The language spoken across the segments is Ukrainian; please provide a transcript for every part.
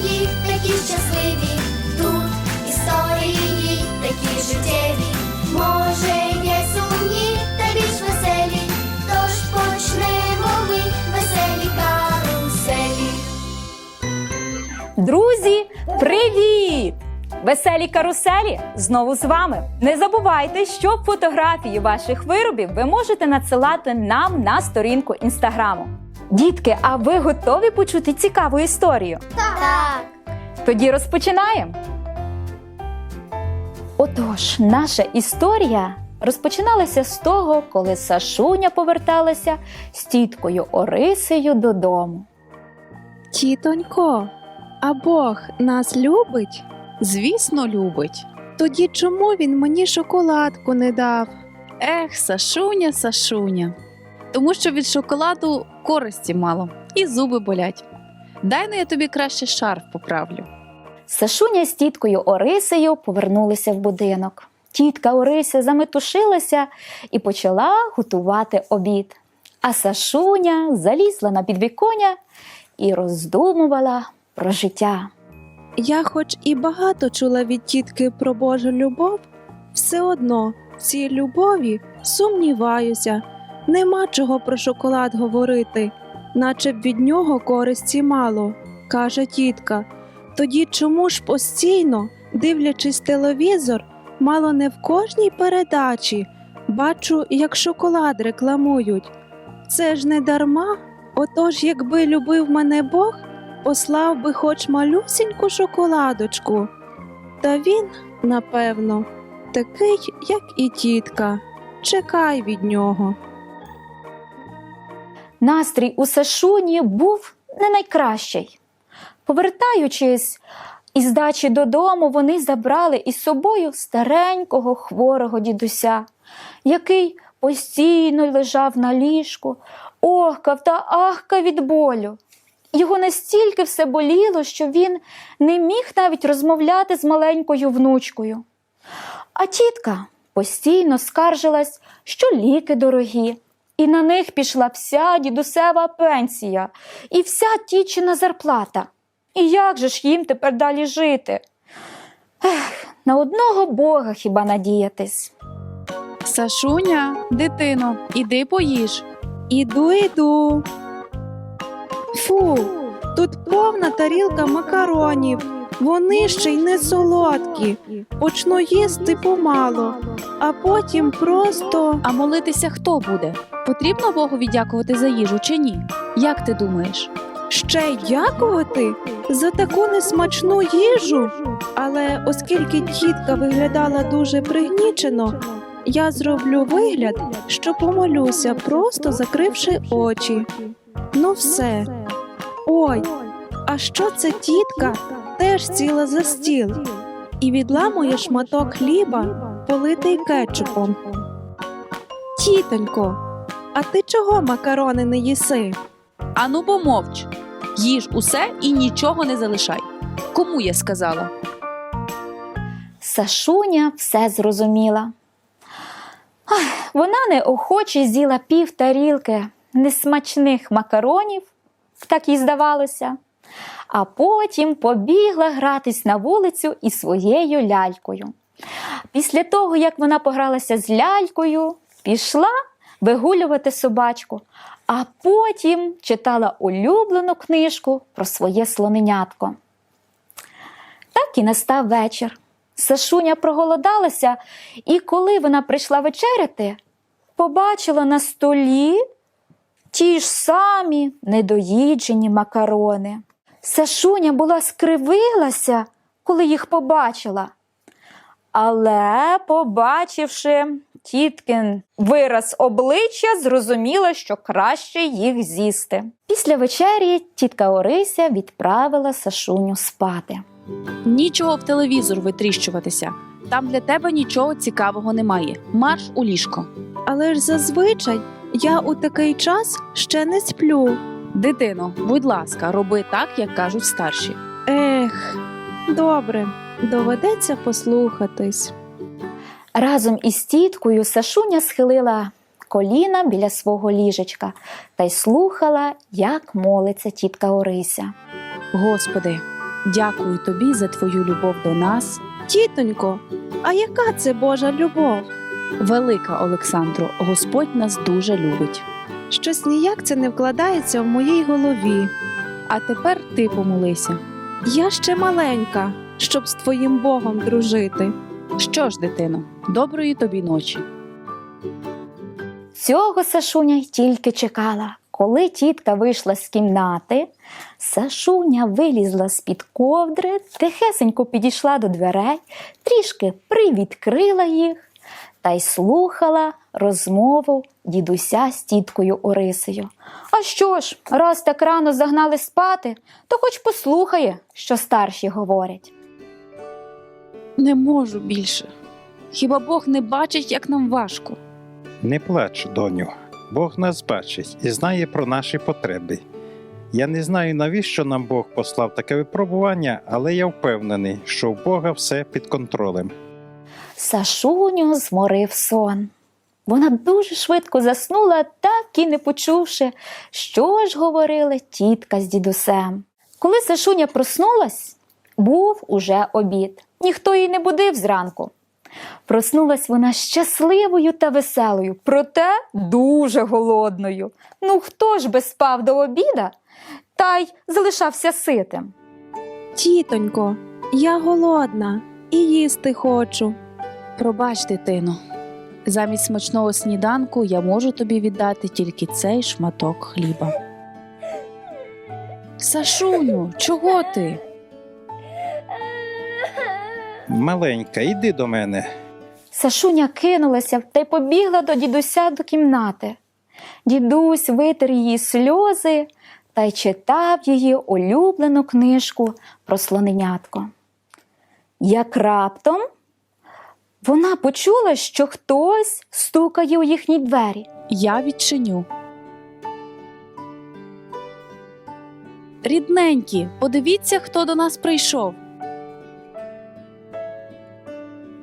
мої такі щасливі, тут історії такі життєві, може є сумні та більш веселі, тож почнемо ми веселі каруселі. Друзі, привіт! Веселі каруселі знову з вами. Не забувайте, що фотографії ваших виробів ви можете надсилати нам на сторінку інстаграму. Дітки, а ви готові почути цікаву історію? Так. Тоді розпочинаємо. Отож, наша історія розпочиналася з того, коли Сашуня поверталася з тіткою Орисею додому. Тітонько, а Бог нас любить? Звісно, любить. Тоді чому він мені шоколадку не дав? Ех, Сашуня, Сашуня. Тому що від шоколаду користі мало і зуби болять. Дай ну я тобі краще шарф поправлю. Сашуня з тіткою Орисею повернулися в будинок. Тітка Орися заметушилася і почала готувати обід. А Сашуня залізла на підвіконня і роздумувала про життя. Я, хоч і багато чула від тітки про Божу любов, все одно цій любові сумніваюся, нема чого про шоколад говорити, наче б від нього користі мало, каже тітка. Тоді чому ж постійно, дивлячись телевізор, мало не в кожній передачі, бачу, як шоколад рекламують. Це ж не дарма. Отож, якби любив мене Бог, послав би хоч малюсіньку шоколадочку. Та він, напевно, такий, як і тітка. Чекай від нього. Настрій у Сашуні був не найкращий. Повертаючись із дачі додому, вони забрали із собою старенького хворого дідуся, який постійно лежав на ліжку, охкав та ахкав від болю. Його настільки все боліло, що він не міг навіть розмовляти з маленькою внучкою. А тітка постійно скаржилась, що ліки дорогі, і на них пішла вся дідусева пенсія і вся тічина зарплата. І як же ж їм тепер далі жити? Ех, на одного Бога хіба надіятись. Сашуня, дитино, іди поїж. Іду, іду. Фу, тут повна тарілка макаронів. Вони ще й не солодкі. Почну їсти помало, а потім просто. А молитися хто буде? Потрібно Богові дякувати за їжу чи ні? Як ти думаєш? Ще й дякувати за таку несмачну їжу. Але оскільки тітка виглядала дуже пригнічено, я зроблю вигляд, що помолюся, просто закривши очі. Ну все. Ой, а що це тітка теж сіла за стіл і відламує шматок хліба, политий кетчупом. Тітонько, а ти чого макарони не їси? Ану помовч. Їж усе і нічого не залишай. Кому я сказала? Сашуня все зрозуміла. Ах, вона неохоче з'їла пів тарілки несмачних макаронів, так їй здавалося, а потім побігла гратись на вулицю із своєю лялькою. Після того, як вона погралася з лялькою, пішла вигулювати собачку, а потім читала улюблену книжку про своє слоненятко. Так і настав вечір. Сашуня проголодалася, і коли вона прийшла вечеряти, побачила на столі ті ж самі недоїджені макарони. Сашуня була скривилася, коли їх побачила. Але, побачивши тіткин вираз обличчя, зрозуміла, що краще їх з'їсти. Після вечері тітка Орися відправила Сашуню спати. Нічого в телевізор витріщуватися. Там для тебе нічого цікавого немає. Марш у ліжко. Але ж зазвичай я у такий час ще не сплю. Дитино, будь ласка, роби так, як кажуть старші. Ех, добре, доведеться послухатись. Разом із тіткою Сашуня схилила коліна біля свого ліжечка та й слухала, як молиться тітка Орися. Господи, Дякую тобі за твою любов до нас. Тітонько, а яка це Божа любов? Велика Олександро, Господь нас дуже любить. Щось ніяк це не вкладається в моїй голові. А тепер ти помолися. Я ще маленька, щоб з твоїм Богом дружити. Що ж, дитино, доброї тобі ночі. Цього Сашуня й тільки чекала. Коли тітка вийшла з кімнати, Сашуня вилізла з-під ковдри, тихесенько підійшла до дверей, трішки привідкрила їх та й слухала розмову дідуся з тіткою Орисею. А що ж, раз так рано загнали спати, то хоч послухає, що старші говорять. Не можу більше. Хіба Бог не бачить, як нам важко? Не плач, доню. Бог нас бачить і знає про наші потреби. Я не знаю, навіщо нам Бог послав таке випробування, але я впевнений, що в Бога все під контролем. Сашуню зморив сон. Вона дуже швидко заснула, так і не почувши, що ж говорили тітка з дідусем. Коли Сашуня проснулась, був уже обід. Ніхто її не будив зранку. Проснулась вона щасливою та веселою, проте дуже голодною. Ну хто ж би спав до обіда та й залишався ситим? Тітонько, я голодна і їсти хочу. Пробач, дитино. Замість смачного сніданку я можу тобі віддати тільки цей шматок хліба. Сашуню, чого ти? Маленька, іди до мене. Сашуня кинулася та й побігла до дідуся до кімнати. Дідусь витер її сльози та й читав її улюблену книжку про слоненятко. Як раптом вона почула, що хтось стукає у їхні двері. Я відчиню. Рідненькі, подивіться, хто до нас прийшов.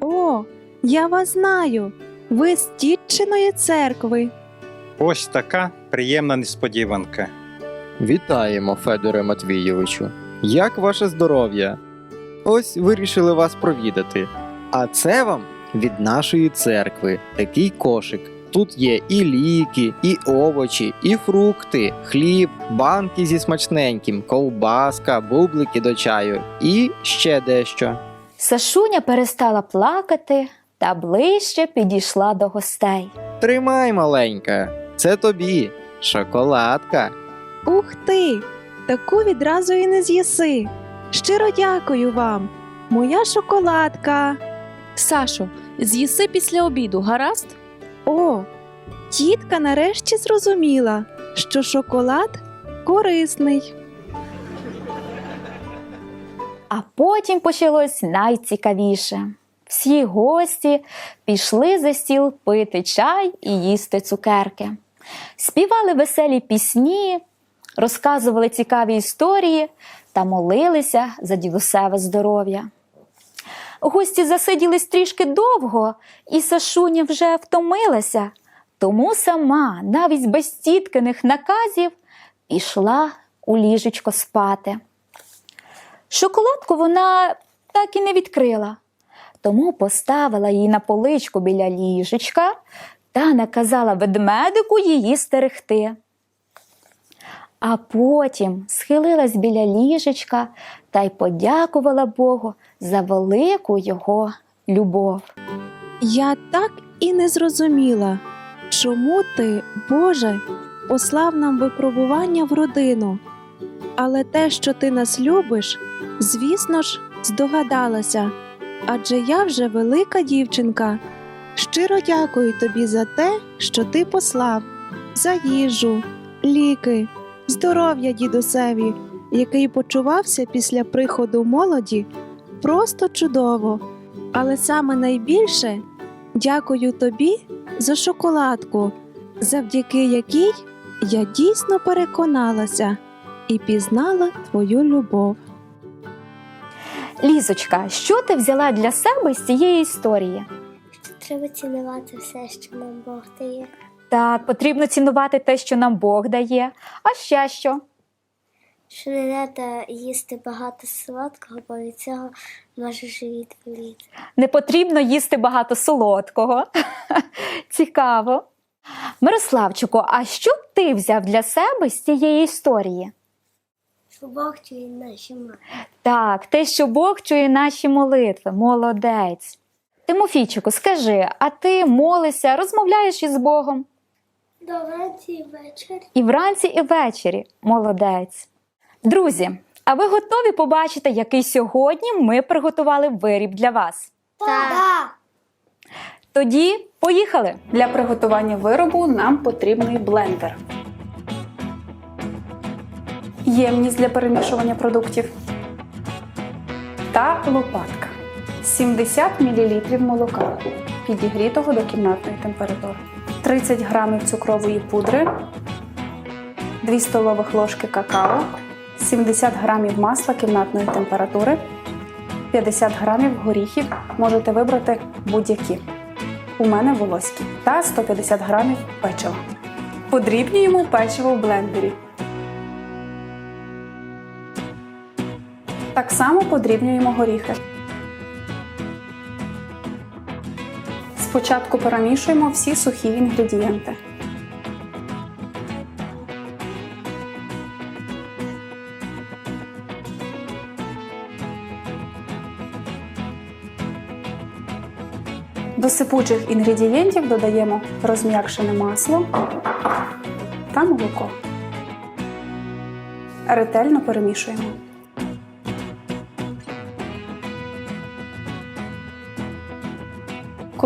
О, я вас знаю. Ви з тітчиної церкви. Ось така приємна несподіванка. Вітаємо, Федоре Матвійовичу. Як ваше здоров'я? Ось вирішили вас провідати. А це вам від нашої церкви такий кошик. Тут є і ліки, і овочі, і фрукти, хліб, банки зі смачненьким, ковбаска, бублики до чаю і ще дещо. Сашуня перестала плакати та ближче підійшла до гостей. Тримай, маленька, це тобі, шоколадка. Ух ти! Таку відразу і не з'їси. Щиро дякую вам. Моя шоколадка. Сашо, з'їси після обіду, гаразд? О, тітка нарешті зрозуміла, що шоколад корисний. А потім почалось найцікавіше. Всі гості пішли за стіл пити чай і їсти цукерки. Співали веселі пісні, розказували цікаві історії та молилися за дідусеве здоров'я. Гості засиділись трішки довго, і Сашуня вже втомилася, тому сама, навіть без тіткиних наказів, пішла у ліжечко спати. Шоколадку вона так і не відкрила, тому поставила її на поличку біля ліжечка та наказала ведмедику її стерегти. А потім схилилась біля ліжечка та й подякувала Богу за велику його любов. Я так і не зрозуміла, чому ти, Боже, послав нам випробування в родину. Але те, що ти нас любиш, звісно ж, здогадалася. Адже я вже велика дівчинка. Щиро дякую тобі за те, що ти послав, за їжу, ліки, здоров'я дідусеві, який почувався після приходу молоді просто чудово. Але саме найбільше дякую тобі за шоколадку, завдяки якій я дійсно переконалася і пізнала твою любов. Лізочка, що ти взяла для себе з цієї історії? Треба цінувати все, що нам Бог дає. Так, потрібно цінувати те, що нам Бог дає. А ще що? що не треба їсти багато солодкого, бо від цього може живіт боліти. Не потрібно їсти багато солодкого. Цікаво. Мирославчику, а що б ти взяв для себе з цієї історії? Що Бог чує наші мати. Так, те, що Бог чує наші молитви, молодець. Тимофійчику, скажи, а ти молишся, розмовляєш із Богом? До вранці вечір. І вранці, і ввечері. Молодець. Друзі, а ви готові побачити, який сьогодні ми приготували виріб для вас? Так. Тоді поїхали! Для приготування виробу нам потрібний блендер. Ємність для перемішування продуктів та лопатка. 70 мл молока, підігрітого до кімнатної температури, 30 г цукрової пудри, 2 столових ложки какао, 70 г масла кімнатної температури, 50 г горіхів. Можете вибрати будь-які у мене волоські та 150 грамів печива. Подрібнюємо печиво в блендері. Так само подрібнюємо горіхи. Спочатку перемішуємо всі сухі інгредієнти. До сипучих інгредієнтів додаємо розм'якшене масло та молоко. Ретельно перемішуємо.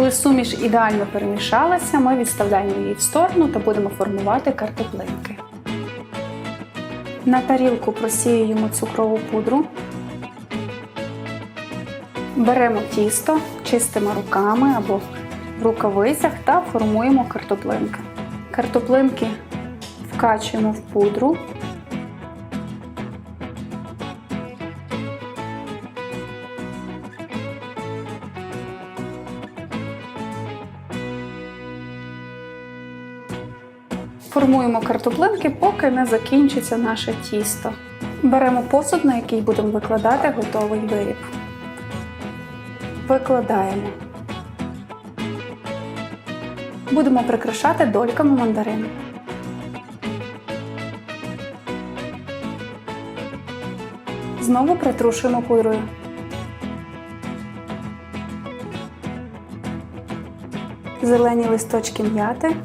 Коли суміш ідеально перемішалася, ми відставляємо її в сторону та будемо формувати картоплинки. На тарілку просіюємо цукрову пудру. Беремо тісто, чистими руками або в рукавицях та формуємо картоплинки. Картоплинки вкачуємо в пудру. Формуємо картоплинки, поки не закінчиться наше тісто. Беремо посуд, на який будемо викладати готовий виріб. Викладаємо. Будемо прикрашати дольками мандарину. Знову притрушуємо пудрою. Зелені листочки м'яти.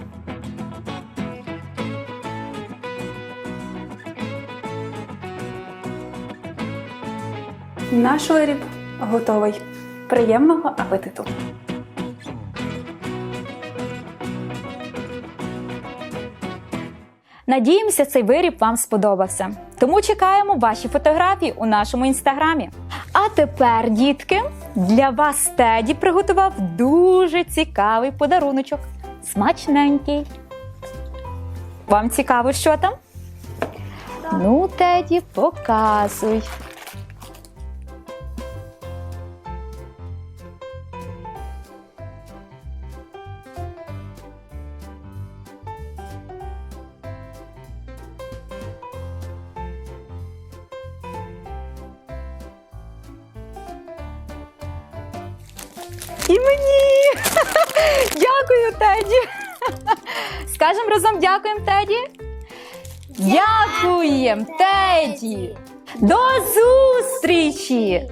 Наш виріб готовий. Приємного апетиту! Надіємося, цей виріб вам сподобався. Тому чекаємо ваші фотографії у нашому інстаграмі. А тепер, дітки, для вас Теді приготував дуже цікавий подаруночок. Смачненький. Вам цікаво, що там? Ну, Теді, показуй. І мені! Дякую, Теді! Скажемо разом дякуємо, Теді. Дякуємо, Теді! До зустрічі!